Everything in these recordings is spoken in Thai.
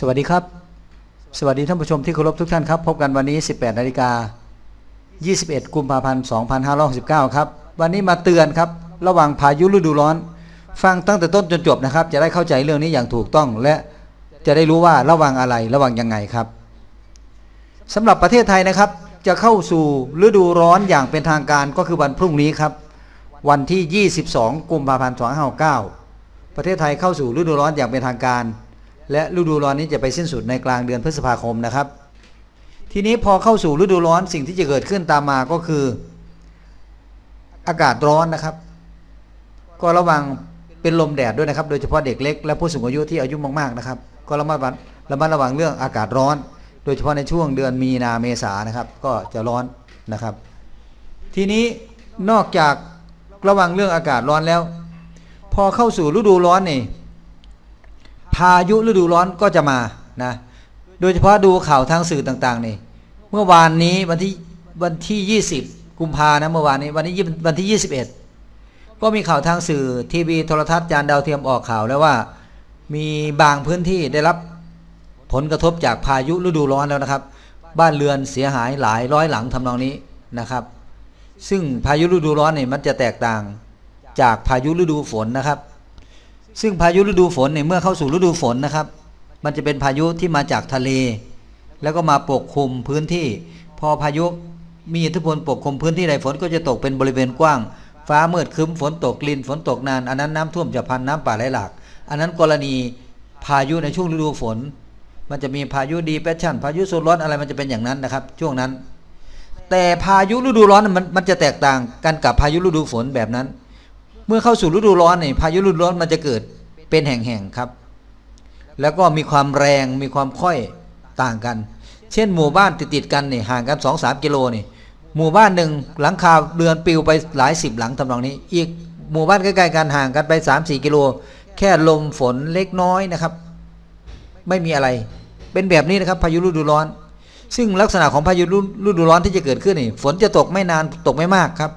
สวัสดีครับ สวัสดีท่านผู้ชมที่เคารพทุกท่านครับ พบกันวันนี้ 18นาฬิกา21 กุมภาพันธ์ 2569 ครับ วันนี้มาเตือนครับ ระหว่างพายุฤดูร้อน ฟังตั้งแต่ต้นจนจบนะครับ จะได้เข้าใจเรื่องนี้อย่างถูกต้อง และจะได้รู้ว่าระวังอะไรระวังยังไงครับสำหรับประเทศไทยนะครับ จะเข้าสู่ฤดูร้อนอย่างเป็นทางการก็คือวันพรุ่งนี้ครับ วันที่ 22 กุมภาพันธ์ 2569 ประเทศไทยเข้าสู่ฤดูร้อนอย่างเป็นทางการ และฤดูร้อนนี้จะไปสิ้นสุดในกลางเดือนพฤษภาคมนะครับ ทีนี้พอเข้าสู่ฤดูร้อนสิ่งที่จะเกิดขึ้นตามมาก็คือ อากาศร้อนนะครับ ก็ระวังเป็นลมแดดด้วยนะครับ โดยเฉพาะเด็กเล็กและผู้สูงอายุที่อายุมากๆนะครับ ก็ระมัดระวังระมัดระวังเรื่องอากาศร้อน โดยเฉพาะในช่วงเดือนมีนาเมษานะครับ ก็จะร้อนนะครับ ทีนี้นอกจากระวังเรื่องอากาศร้อนแล้ว พอเข้าสู่ฤดูร้อนนี่ พายุฤดูร้อนก็จะมานะโดยเฉพาะดูข่าวทางสื่อต่างๆนี่เมื่อวานนี้วันที่วันที่ 20 กุมภานะเมื่อวานนี้วันนี้วันที่ 21 ก็มีข่าวทางสื่อทีวีโทรทัศน์จานดาวเทียมออกข่าวแล้วว่ามีบางพื้นที่ได้รับผลกระทบจากพายุฤดูร้อนแล้วนะครับ บ้านเรือนเสียหายหลายร้อยหลังทำนองนี้นะครับ ซึ่งพายุฤดูร้อนเนี่ยมันจะแตกต่างจากพายุฤดูฝนนะครับ ซึ่งพายุฤดูฝนเนี่ยเมื่อเข้าสู่ฤดูฝนนะครับ มันจะเป็นพายุที่มาจากทะเล แล้วก็มาปกคลุมพื้นที่ พอพายุมีอิทธิพลปกคลุมพื้นที่ใดฝนก็จะตกเป็นบริเวณกว้าง ฟ้ามืดครึ้มฝนตกลินฝนตกนาน อันนั้นน้ำท่วมจะพันน้ำป่าไหลหลาก อันนั้นกรณีพายุในช่วงฤดูฝน มันจะมีพายุดีแพชชั่น พายุโซนร้อนอะไรมันจะเป็นอย่างนั้นนะครับ ช่วงนั้น แต่พายุฤดูร้อนมันมันจะแตกต่างกันกับพายุฤดูฝนแบบนั้น เมื่อเข้าสู่ฤดูร้อนเนี่ยพายุฤดูร้อนมันจะเกิดเป็นแห่งๆครับ แล้วก็มีความแรงมีความค่อยต่างกัน เช่นหมู่บ้านติดๆกันนี่ห่างกัน2อสกิโลนี่หมู่บ้านหนึ่งหลังคาเรือนปิวไปหลายสิบหลังทำนองนี้ อีกหมู่บ้านใกล้ๆกันห่างกันไป 3-4 กิโล แค่ลมฝนเล็กน้อยนะครับ ไม่มีอะไร เป็นแบบนี้นะครับ พายุฤดูร้อน ซึ่งลักษณะของพายุฤดูร้อนที่จะเกิดขึ้นนี่ฝนจะตกไม่นานตกไม่มากครับ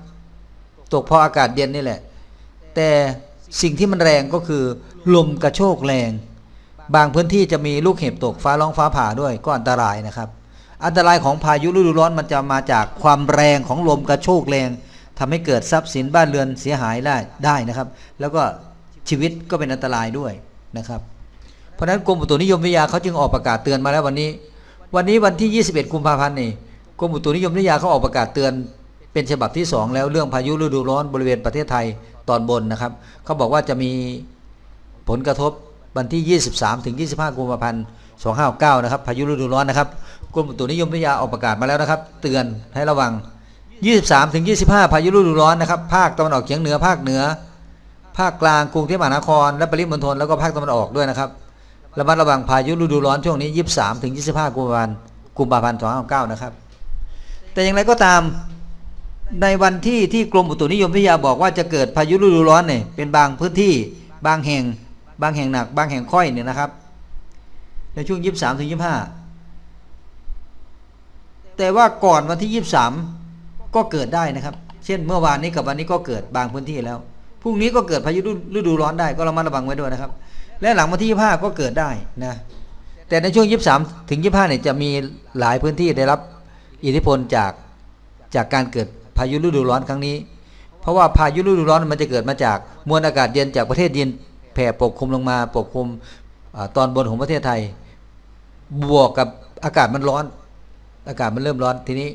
ตกพออากาศเย็นนี่แหละ แต่สิ่งที่มันแรงก็คือลมกระโชกแรง บางพื้นที่จะมีลูกเห็บตกฟ้าร้องฟ้าผ่าด้วยก็อันตรายนะครับ อันตรายของพายุฤดูร้อนมันจะมาจากความแรงของลมกระโชกแรงทำให้เกิดทรัพย์สินบ้านเรือนเสียหายได้ได้นะครับ แล้วก็ชีวิตก็เป็นอันตรายด้วยนะครับ เพราะฉะนั้นกรมอุตุนิยมวิทยาเขาจึงออกประกาศเตือนมาแล้ววันนี้ วันนี้วันที่ 21 กุมภาพันธ์นี่กรมอุตุนิยมวิทยาเขาออกประกาศเตือน เป็นฉบับที่ 2 แล้วเรื่องพายุฤดูร้อนบริเวณประเทศไทยตอนบนนะครับเขาบอกว่าจะมีผลกระทบวันที่ 23ถึง25กุมภาพันธ์259นะครับพายุฤดูร้อนนะครับกรมอุตุนิยมวิทยาออกประกาศมาแล้วนะครับ เตือนให้ระวัง 23ถึง25 พายุฤดูร้อนนะครับภาคตะวันออกเฉียงเหนือภาคเหนือ ภาคกลางกรุงเทพมหานคร และปริมณฑลแล้วก็ภาคตะวันออกด้วยนะครับระมัดระวังพายุฤดูร้อนช่วงนี้ 23ถึง25กุมภาพันธ์กุมภาพันธ์259นะครับแต่อย่างไรก็ตาม ในวันที่ที่กรมอุตุนิยมวิทยาบอกว่าจะเกิดพายุฤดูร้อนเนี่ยเป็นบางพื้นที่บางแห่ง บางแห่งหนัก บางแห่งค่อยเนี่ยนะครับ ในช่วง23ถึง25แต่ว่าก่อนวันที่23ก็เกิดได้นะครับ เช่นเมื่อวานนี้กับวันนี้ก็เกิดบางพื้นที่แล้วพรุ่งนี้ก็เกิดพายุฤดูร้อนได้ก็ระมัดระวังไว้ด้วยนะครับ และหลังวันที่25ก็เกิดได้นะแต่ในช่วง23ถึง25เนี่ยจะมีหลายพื้นที่ได้รับอิทธิพลจากจากการเกิด พายุฤดูร้อนครั้งนี้ เพราะว่าพายุฤดูร้อนมันจะเกิดมาจากมวลอากาศเย็นจากประเทศเย็นแผ่ปกคลุมลงมาปกคลุมอตอนบนของประเทศไทย บวกกับอากาศมันร้อน อากาศมันเริ่มร้อนทีนี้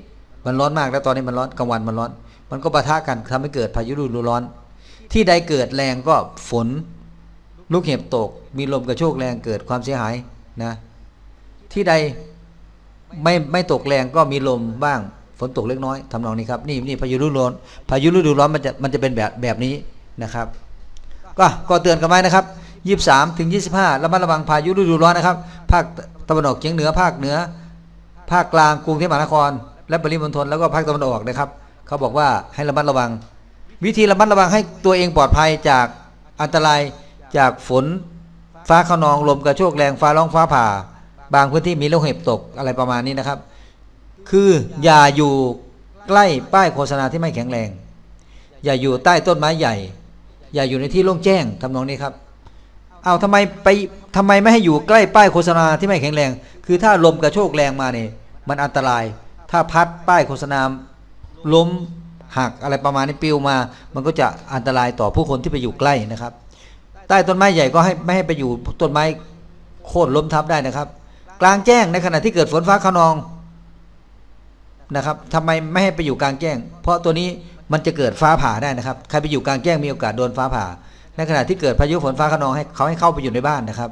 มันร้อนมากแล้วตอนนี้มันร้อนกลางวันมันร้อน มันก็ปะทะกันทำให้เกิดพายุฤดูร้อน ที่ใดเกิดแรงก็ฝนลูกเห็บตก มีลมกระโชกแรงเกิดความเสียหายนะ ที่ใดไม่ไม่ตกแรงก็มีลมบ้าง ฝนตกเล็กน้อยทำนองนี้ครับนี่นี่พายุฤดูร้อนพายุฤดูร้อนมันจะมันจะเป็นแบบแบบนี้นะครับก็ก็เตือนกันไว้นะครับยี่สามถึงยี่สิบห้าระมัดระวังพายุฤดูร้อนนะครับ ภาคตะวันออกเฉียงเหนือภาคเหนือ ภาคกลางกรุงเทพมหานคร และปริมณฑลแล้วก็ภาคตะวันออกนะครับ เขาบอกว่าให้ระมัดระวัง วิธีระมัดระวังให้ตัวเองปลอดภัยจากอันตรายจากฝนฟ้าขนองลมกระโชกแรงฟ้าร้องฟ้าผ่า บางพื้นที่มีลูกเห็บตกอะไรประมาณนี้นะครับ คืออย่าอยู่ใกล้ป้ายโฆษณาที่ไม่แข็งแรง อย่าอยู่ใต้ต้นไม้ใหญ่ อย่าอยู่ในที่โล่งแจ้งทำนองนี้ครับเอาทำไมไปทำไมไม่ให้อยู่ใกล้ป้ายโฆษณาที่ไม่แข็งแรง คือถ้าลมกระโชกแรงมาเนี่ยมันอันตราย ถ้าพัดป้ายโฆษณาล้มหักอะไรประมาณนี้ปิวมา มันก็จะอันตรายต่อผู้คนที่ไปอยู่ใกล้นะครับ ใต้ต้นไม้ใหญ่ก็ให้ไม่ให้ไปอยู่ต้นไม้โค่นล้มทับได้นะครับ กลางแจ้งในขณะที่เกิดฝนฟ้าขนอง นะครับทำไมไม่ให้ไปอยู่กลางแจ้ง เพราะตัวนี้มันจะเกิดฟ้าผ่าได้นะครับ ใครไปอยู่กลางแจ้งมีโอกาสโดนฟ้าผ่า ในขณะที่เกิดพายุฝนฟ้าขนองให้เขาให้เข้าไปอยู่ในบ้านนะครับ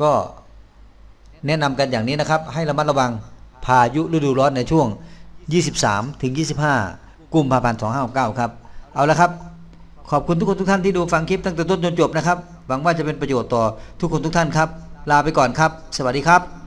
ก็แนะนำกันอย่างนี้นะครับ ให้ระมัดระวังพายุฤดูร้อนในช่วง 23 ถึง 25 กุมภาพันธ์ 2569 ครับ เอาละครับ ขอบคุณทุกคนทุกท่านที่ดูฟังคลิปตั้งแต่ต้นจนจบนะครับ หวังว่าจะเป็นประโยชน์ต่อทุกคนทุกท่านครับ ลาไปก่อนครับ สวัสดีครับ